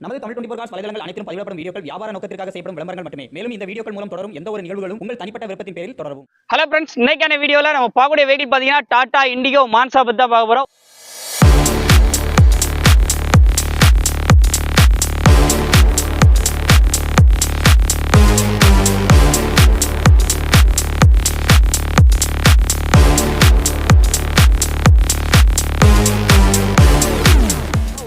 நமது Tamil twenty four cos வலைதளங்கள் அனைத்தும் பதிவிடப்படும் வீடியோக்கள் வியாபார நோக்கத்திற்காக செய்யப்படும் விளம்பரங்கள் மட்டுமே. மேலும் இந்த வீடியோக்கள் மூலம் தொடரும் எந்த ஒரு நிகழ்வுகளும் உங்கள் தனிப்பட்ட விருப்பத்தின் பேரில் தொடரும் ஹலோ ஃப்ரெண்ட்ஸ் இன்னைக்கான வீடியோவில் நம்ம பார்க்கக்கூடிய வெஹிக்கிள் பார்த்தீங்கன்னா டாடா இண்டிகோ மான்சா பற்றி தான் பார்க்க போகிறோம்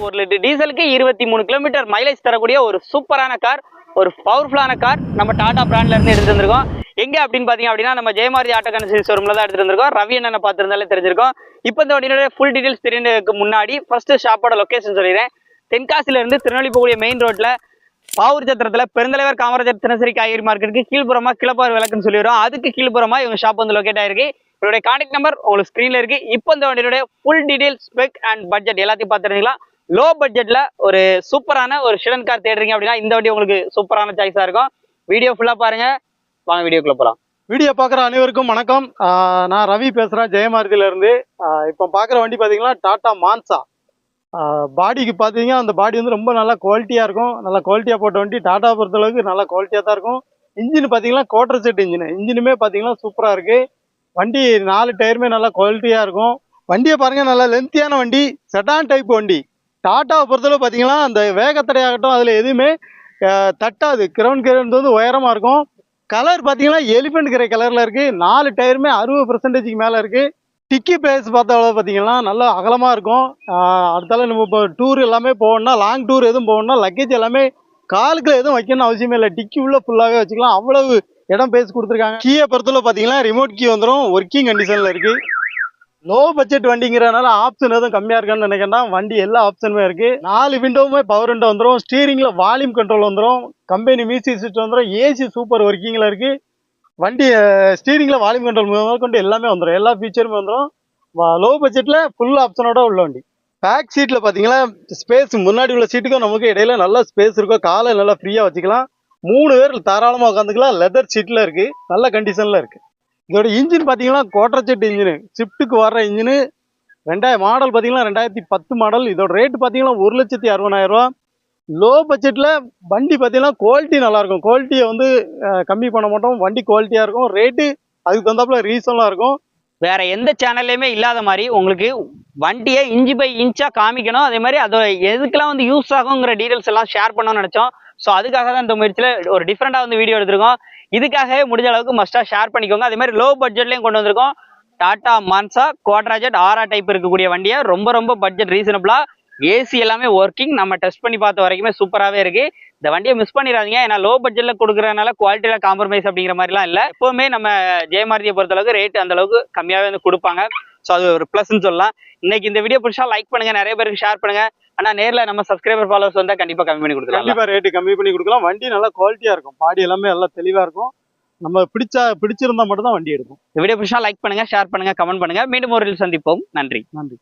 ஒரு லிட்டர் டீசலுக்கு இருபத்தி மூணு கிலோமீட்டர் மைலேஜ் தரக்கூடிய ஒரு சூப்பரான கார் ஒரு பவர்ஃபுல்லான கார் நம்ம டாடா பிராண்ட்ல இருந்து எடுத்து வந்திருக்கோம். எங்க அப்படின்னு பாத்தீங்க அப்படின்னா நம்ம ஜெயமாரி ஆட்டோ கன்சல்டி ஷோரூமில் தான் எடுத்துகிட்டு வந்திருக்கோம். ரவி என்னென்ன பார்த்திருந்தாலே தெரிஞ்சிருக்கோம். இப்போ இந்த வண்டியோட ஃபுல் டீடைல்ஸ் தெரியுறதுக்கு முன்னாடி ஃபர்ஸ்ட் ஷாப்போட லொக்கேஷன் சொல்லிடுறேன். தென்காசில இருந்து திருநெல்வேலி போகக்கூடிய மெயின் ரோட்ல பாவூர் சத்திரத்தில் பெருந்தலைவர் காமராஜர் தினசரி காய்கறி மார்க்கெட்டுக்கு கீழ்ப்புறமா கிளப்பார் விளக்குன்னு சொல்லிடுறோம். அதுக்கு கீழ்ப்புறமா இவங்க ஷாப் வந்து லொகேட் ஆயிருக்கு. இவருடைய கான்டாக்ட் நம்பர் உங்களுக்கு ஸ்க்ரீன்ல இருக்கு. இப்போ இந்த வண்டியோட full details spec and budget எல்லாத்தையும் பார்த்துருந்தீங்களா? லோ பட்ஜெட்ல ஒரு சூப்பரான ஒரு ஷிடன் கார் தேடுறீங்க அப்படின்னா இந்த வண்டி உங்களுக்கு சூப்பரான சாய்ஸா இருக்கும். வீடியோ ஃபுல்லா பாருங்க. வாங்க வீடியோக்குள்ள போலாம். வீடியோ பார்க்குற அனைவருக்கும் வணக்கம். நான் ரவி பேசுகிறேன் ஜெயமாரதியிலேருந்து இப்போ பார்க்குற வண்டி பார்த்தீங்கன்னா டாடா மான்சா பாடிக்கு பார்த்தீங்கன்னா அந்த பாடி வந்து ரொம்ப நல்லா குவாலிட்டியாக இருக்கும். நல்லா குவாலிட்டியாக போட்ட வண்டி டாடா பொறுத்தளவுக்கு நல்லா குவாலிட்டியாக தான் இருக்கும். இன்ஜின் பார்த்தீங்கன்னா கோட்டர் செட் இன்ஜின் இன்ஜினுமே பார்த்தீங்கன்னா சூப்பராக இருக்குது வண்டி நாலு டயருமே நல்லா குவாலிட்டியாக இருக்கும். வண்டியை பாருங்கள் நல்லா லென்த்தியான வண்டி செடான் டைப் வண்டி. டாட்டாவை பொறுத்தளவு பார்த்தீங்கன்னா அந்த வேகத்தடையாகட்டும் அதில் எதுவுமே தட்டாது. கிரவுண்ட் கிரவுண்ட் வந்து உயரமாக இருக்கும். கலர் பார்த்தீங்கன்னா எலிஃபெண்ட் கிரே கலரில் இருக்குது நாலு டயருமே அறுபது பர்சன்டேஜுக்கு மேலே இருக்குது டிக்கி பிளேஸ் பார்த்தாலும் பார்த்தீங்கன்னா நல்லா அகலமாக இருக்கும். அடுத்தால நம்ம இப்போ டூர் எல்லாமே போகணும்னா லாங் டூர் எதுவும் போகணும்னா லக்கேஜ் எல்லாமே காலுக்கு எதுவும் வைக்கணும்னு அவசியமே இல்லை. டிக்கி உள்ளே ஃபுல்லாகவே வச்சுக்கலாம். அவ்வளவு இடம் பேசி கொடுத்துருக்காங்க. கீயை பொறுத்தளவு பார்த்தீங்கன்னா ரிமோட் கீ வந்துடும் ஒர்க்கிங் கண்டிஷனில் இருக்குது லோ பட்ஜெட் வண்டிங்கிறனால ஆப்ஷன் எதுவும் கம்மியாக இருக்கான்னு நினைக்கிறேன். வண்டி எல்லா ஆப்ஷனுமே இருக்குது நாலு விண்டோவுமே பவர் விண்டோ வந்துடும் ஸ்டீரிங்கில் வால்யூம் கண்ட்ரோல் வந்துடும் கம்பெனி மியூசிக் சிஸ்டம் வந்துடும் ஏசி சூப்பர் ஒர்க்கிங்கில் இருக்குது வண்டி ஸ்டீரிங்கில் வால்யூம் கண்ட்ரோல் முதல் கொண்டு எல்லாமே வந்துடும் எல்லா ஃபீச்சருமே வந்துடும் லோ பட்ஜெட்டில் ஃபுல் ஆப்ஷனோட உள்ள வண்டி. பேக் சீட்டில் பார்த்தீங்கன்னா ஸ்பேஸ் முன்னாடி உள்ள சீட்டுக்கும் நமக்கு இடையில நல்லா ஸ்பேஸ் இருக்கும். காலை நல்லா ஃப்ரீயாக வச்சுக்கலாம். மூணு பேர் தாராளமாக உட்காந்துக்கலாம் லெதர் சீட்டில் இருக்குது நல்ல கண்டிஷனில் இருக்குது இதோட இன்ஜின் பார்த்தீங்கன்னா கோட்டரச்செட்டு இன்ஜினு. ஷிஃப்ட்டுக்கு வர்ற இன்ஜினு. ரெண்டாயிரம் மாடல் பார்த்தீங்கன்னா ரெண்டாயிரத்தி பத்து மாடல் இதோட ரேட் பார்த்தீங்கன்னா ஒரு லட்சத்தி அறுபதாயிரரூவா லோ பட்ஜெட்டில் வண்டி பார்த்தீங்கன்னா குவாலிட்டி நல்லாயிருக்கும். குவாலிட்டியை வந்து கம்மி பண்ண மாட்டோம். வண்டி குவாலிட்டியாக இருக்கும். ரேட்டு அதுக்கு தகுந்தாப்புல ரீசனாக இருக்கும். வேற எந்த சேனல்லையுமே இல்லாத மாதிரி உங்களுக்கு வண்டியை இன்ச்சு பை இன்ச்சாக காமிக்கணும். அதே மாதிரி அதை எதுக்கெல்லாம் வந்து யூஸ் ஆகுங்கிற டீட்டெயில்ஸ் எல்லாம் ஷேர் பண்ணணும்னு நினச்சோம். ஸோ அதுக்காக தான் இந்த முயற்சியில் ஒரு டிஃப்ரெண்ட்டாக வந்து வீடியோ எடுத்திருக்கோம். இதுக்காகவே முடிஞ்ச அளவுக்கு மஸ்ட்டாக ஷேர் பண்ணிக்கோங்க. அதே மாதிரி லோ பட்ஜெட்லேயும் கொண்டு வந்திருக்கோம். Tata Manza Quadrajet Aura type இருக்கக்கூடிய வண்டியை? ரொம்ப ரொம்ப பட்ஜெட் ரீசனபிளாக ஏசி எல்லாமே ஒர்க்கிங் நம்ம டெஸ்ட் பண்ணி பார்த்த வரைக்குமே சூப்பராகவே இருக்குது இந்த வண்டியை மிஸ் பண்ணிடாதீங்க. ஏன்னா லோ பட்ஜெட்டில் கொடுக்குறதுனால குவாலிட்டியில் காம்ப்ரமைஸ் அப்படிங்கிற மாதிரிலாம் இல்லை. எப்போவுமே நம்ம ஜெயமாரதியை பொறுத்த அளவுக்கு ரேட் அந்த அளவுக்கு வந்து கொடுப்பாங்க. ஸோ அது ஒரு ப்ளஸ்ன்னு சொல்லலாம். இன்னைக்கு இந்த வீடியோ பிடிச்சா லைக் பண்ணுங்கள் நிறைய பேருக்கு ஷேர் பண்ணுங்கள் ஆனா நேர்ல நம்ம சப்ஸ்கிரைபர் ஃபாலோவர்ஸ் வந்தா கண்டிப்பா கம்மி பண்ணி கொடுத்துருலாம் கண்டிப்பாக ரேட்டு கம்மி பண்ணி கொடுக்கலாம். வண்டி நல்லா குவாலிட்டியாக இருக்கும். பாடி எல்லாமே நல்லா தெளிவாக இருக்கும். நம்ம பிடிச்சா பிடிச்சிருந்தா மட்டும் தான் வண்டி எடுக்கும் வீடியோ பிடிச்சா லைக் பண்ணுங்க ஷேர் பண்ணுங்க கமெண்ட் பண்ணுங்க. மீண்டும் ஒரு சந்திப்போம். நன்றி. நன்றி.